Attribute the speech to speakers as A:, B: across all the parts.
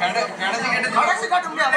A: கடைசி காட்ட முடியாது.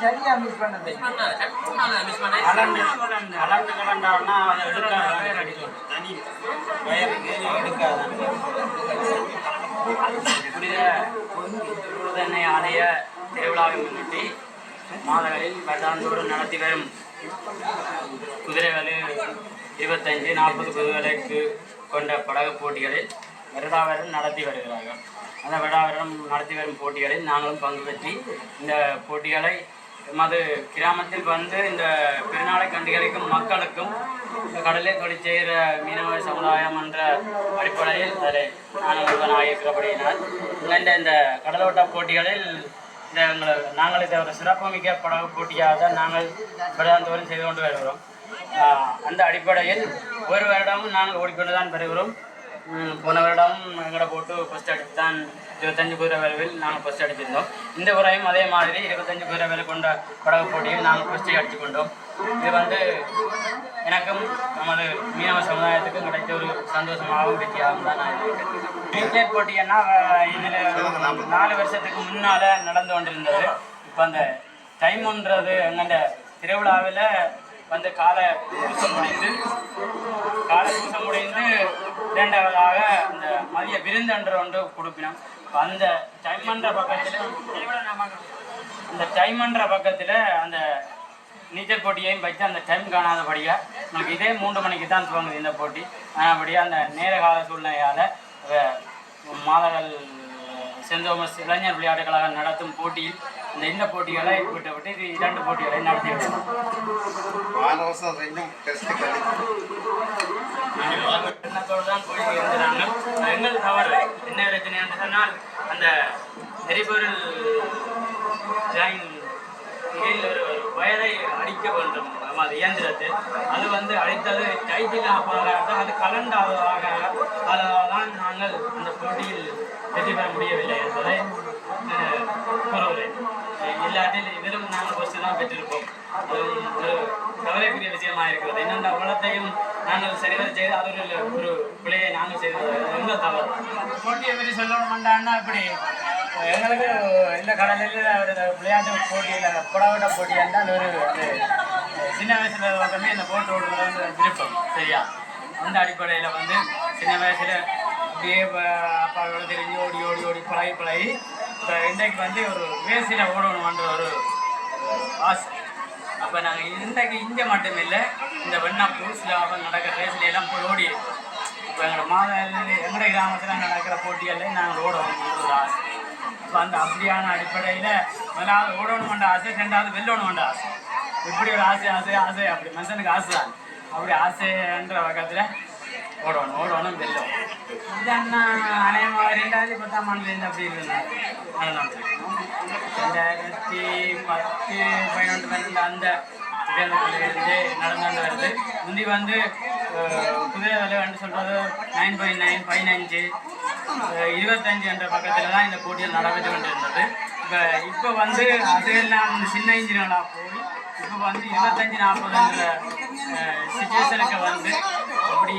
A: சரியா மிஸ் பண்ணது
B: அலண்டு அலண்டு கிடந்தான்னா அதை எடுக்காது தனி வயருக்கு எடுக்காது புனித புனிதனை ஆலய திருவிழாவை முன்னிட்டு மாதங்களில் வருடாந்தோறும் நடத்தி வரும் குதிரைகள் இருபத்தஞ்சு நாற்பது குதிரைகளுக்கு கொண்ட படகு போட்டிகளில் வருடாவரம் நடத்தி வருகிறார்கள். அந்த வருடாவரம் நடத்தி வரும் போட்டிகளில் நாங்களும் பங்கு பெற்றி இந்த போட்டிகளை எமது கிராமத்தில் வந்து இந்த பெருநாளை கண்டுகளிக்கும் மக்களுக்கும் இந்த கடலில் தொழில் செய்கிற மீனவ சமுதாயம் என்ற அடிப்படையில் அதில் நான் ஒருவனாக இருக்கிறபடியினால் இந்த இந்த கடலோட்ட போட்டிகளில் இந்த தவிர நாங்கள் இதை ஒரு சிறப்புமிக்க படகு போட்டியாக நாங்கள் வருடாந்தோறும் செய்து கொண்டு வருகிறோம். அந்த அடிப்படையில் ஒரு வருடமும் நாங்கள் ஓடிக்கொண்டு தான் வருகிறோம் போன வருடம் எங்களை போட்டு ஃபஸ்ட் அடித்து தான் இருபத்தஞ்சு குதிரை விரைவில் நாங்கள் ஃபஸ்ட் அடிச்சிருந்தோம். இந்த முறையும் அதே மாதிரி இருபத்தஞ்சு குதிரை விலை கொண்ட படகு போட்டியும் நாங்கள் ஃபஸ்ட்டு அடிச்சு கொண்டோம். இது வந்து எனக்கும் நமது மீனவ சமுதாயத்துக்கும் கிடைச்ச ஒரு சந்தோஷமாகவும் வெற்றியாகவும் தான் நான் கிரிக்கெட் போட்டின்னா இதில் நாலு வருஷத்துக்கு முன்னால் நடந்து கொண்டிருந்தது. இப்போ அந்த டைம்ன்றது அந்த திருவிழாவில் வந்து காலை பூசம் முடிந்து காலை பூசம் முடிந்து இரண்டாவதாக அந்த மதிய விருந்தன்று ஒன்று கொடுப்பினோம். இப்ப அந்த டைமன்ற பக்கத்தில் அந்த டைமன்ற பக்கத்தில் அந்த நீச்சல் போட்டியையும் வச்சு அந்த டைம் காணாதபடியாக நமக்கு இதே மூன்று மணிக்கு தான் துவங்குது இந்த போட்டி. ஆனபடியாக அந்த நேர கால சூழ்நிலையால் மாதங்கள் சென்ட் தோமஸ் இளைஞர் விளையாட்டுக் கழகம் நடத்தும் போட்டியில் இந்த இந்த போட்டிகளை விட்டு விட்டு இது இரண்டு போட்டிகளை நடத்தி எண்ணத்தோடு தான் போய் இருந்தாங்க எங்கள் தவறு என்ன பிரச்சனை என்று சொன்னால் அந்த எரிபொருள் ஜாயின் கீழ் ஒரு வயரை அடிக்க வேண்டும். நம்ம அது இயந்திரத்தில் அது வந்து அடித்தது டைட்டில் ஆப்பாக அது கலண்டாவதாக அதனால்தான் நாங்கள் அந்த போட்டியில் வெற்றி பெற முடியவில்லை என்பதை கூறுகிறேன். இல்லாட்டில் இதிலும் நாங்கள் ஃபஸ்ட்டு தான் பெற்றிருப்போம். அதுவும் ஒரு கவலைக்குரிய விஷயமாக இருக்கிறது. என்னென்ன வளத்தையும் நாங்கள் சரிவர செய்து அது ஒரு ஒரு பிள்ளையை நாங்கள் செய்தது ரொம்ப தவறு? போட்டியை பற்றி சொல்லணும்டான்னா இப்படி எங்களுக்கு இந்த கடலில் ஒரு விளையாட்டு போட்டியில் புடவட்ட போட்டி என்றால் ஒரு அது சின்ன வயசுல மட்டுமே இந்த போட்டு ஓடுறது வந்து விருப்பம் சரியா? அந்த அடிப்படையில் வந்து சின்ன வயசுல அப்படியே அப்பாவோட தெரிஞ்சு ஓடி ஓடி ஓடி பழகி பழகி இப்போ இன்றைக்கு வந்து ஒரு வேசியில் ஓடணுன்ற ஒரு ஆசை. அப்போ நாங்கள் இன்றைக்கு இங்கே மட்டும் இல்லை இந்த வெண்ணாப்பூர் சிலாபம் நடக்கிற ரேஸ்ல எல்லாம் போய் ஓடி இப்போ எங்களோட மாத எங்களோட கிராமத்தில் நடக்கிற போட்டிகளில் நாங்கள் ஓடுவோம் ஒரு ஆசை. இப்போ அந்த அப்படியான அடிப்படையில் முதலாவது ஓடணுமென்ற ஆசை ரெண்டாவது வெல்லணுமென்ற ஆசை. இப்படி ஒரு ஆசை ஆசை ஆசை அப்படி மனுஷனுக்கு ஆசை தான். அப்படி ஆசைன்ற பக்கத்தில் ஓடணும் ஓடணும் வெல்லும் இது அண்ணா அநேகமாக ரெண்டாயிரத்தி பத்தாம் ஆண்டுலேருந்து அப்படி இருந்தாங்க அதெல்லாம் ரெண்டாயிரத்தி பத்து பதினொன்று பன்னெண்டு அந்த இருந்து நடந்து வருது முந்தி வந்து அஹ், குதிரை விலைன்னு சொல்கிறது நைன் பாயிண்ட் நைன் பதினஞ்சு இருபத்தஞ்சு என்ற பக்கத்தில் தான் இந்த போட்டியில் நடைபெற்று கொண்டிருந்தது. இப்போ இப்போ வந்து அது எல்லாம் சின்ன இன்ஜினியர்களாக போய் இப்போ வந்து இருபத்தஞ்சு நாற்பதுன்ற சுச்சுவேஷனுக்கு வந்து அப்படி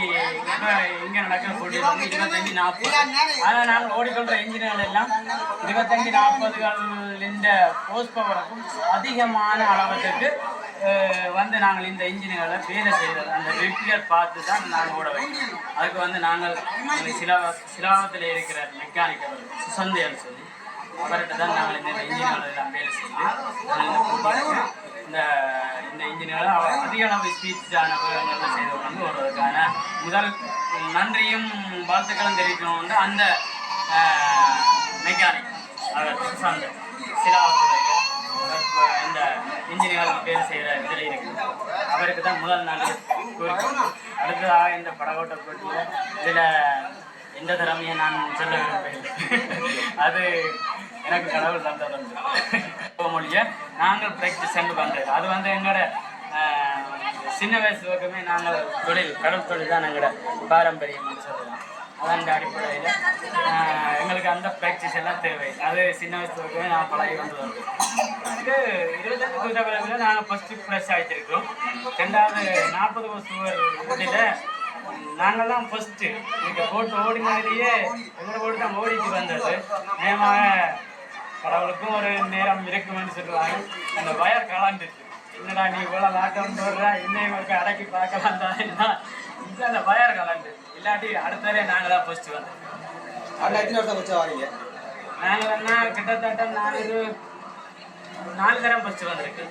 B: இப்போ இங்கே நடக்கிற போட்டியில் வந்து இருபத்தஞ்சு நாற்பது. அதனால் நாங்கள் ஓடிக்கொள்கிற இன்ஜினியர்கள் எல்லாம் இருபத்தஞ்சு நாற்பதுகள் இந்த போஸ்ட் பவருக்கும் அதிகமான அளவுக்கு வந்து நாங்கள் இந்த இன்ஜின்களை வேலை செய்கிறது அந்த வெற்றிகள் பார்த்து தான் நாங்கள் ஓட வைக்கிறோம் அதுக்கு வந்து நாங்கள் எங்க சிலா சிலாவத்தில் இருக்கிற மெக்கானிக்கல் சுசந்தையல் சொல்லி அவர்கிட்ட தான் நாங்கள் இந்த இன்ஜின்கள் எல்லாம் வேலை செய்து இந்த இந்த இந்த அவர் அதிக அளவு ஸ்பீச்சான விவரங்கள்லாம் செய்து வந்து வருவதற்கான முதல் நன்றியும் வாழ்த்துக்களும் தெரிவிக்கணும் வந்து அந்த மெக்கானிக் அவர் சுசாந்த் சிலாபத்தில் இந்த இன்ஜினியர் பேர் செய்கிற இதில் இருக்கு. அவருக்கு தான் முதல் நாள் கூறிக்கணும் அடுத்ததாக இந்த படகோட்ட போட்டியில் இதில் எந்த திறமையை நான் சொல்ல விரும்புகிறேன்? அது எனக்கு கடவுள் தந்தது மொழியை நாங்கள் ப்ராக்டிஸ் சென்று பண்ணுறது அது வந்து எங்களோட சின்ன வயசு பக்கமே நாங்கள் தொழில் கடல் தொழில் தான் எங்களோட பாரம்பரியம்னு சொல்லலாம். அதன் அடிப்படையில் எங்களுக்கு அந்த ப்ராக்டிஸ் எல்லாம் தேவை. அது சின்ன வயசு பக்கமே நான் பழகி வந்து வருது இது இருபத்தஞ்சு விலங்குல நாங்கள் ஃபஸ்ட்டு ஃப்ரெஷ் ஆகிச்சிருக்கிறோம் ரெண்டாவது நாற்பது வருஷம் இதில் நாங்கள் தான் ஃபஸ்ட்டு இங்கே போட்டு ஓடினதுலேயே எங்களை போட்டு தான் ஓடிட்டு வந்தது. நேமாக கடவுளுக்கும் ஒரு நேரம் இருக்குமென்னு சொல்லுவாங்க. அந்த வயர் கலாண்டுச்சு என்னடா நீ இவ்வளோ லாட்டம் போடுற இன்னும் இவருக்கு அடக்கி பார்க்கலாம் தான்? இது அந்த வயர் கலாண்டு இல்லாட்டி அடுத்ததே நாங்கள் தான் ஃபஸ்ட்டு வந்தோம்.
A: அண்ணா எத்தனை வருஷம் வச்சா வரீங்க.
B: நாங்கள் என்ன கிட்டத்தட்ட நாலு நாலு தரம் ஃபஸ்ட்டு வந்திருக்கு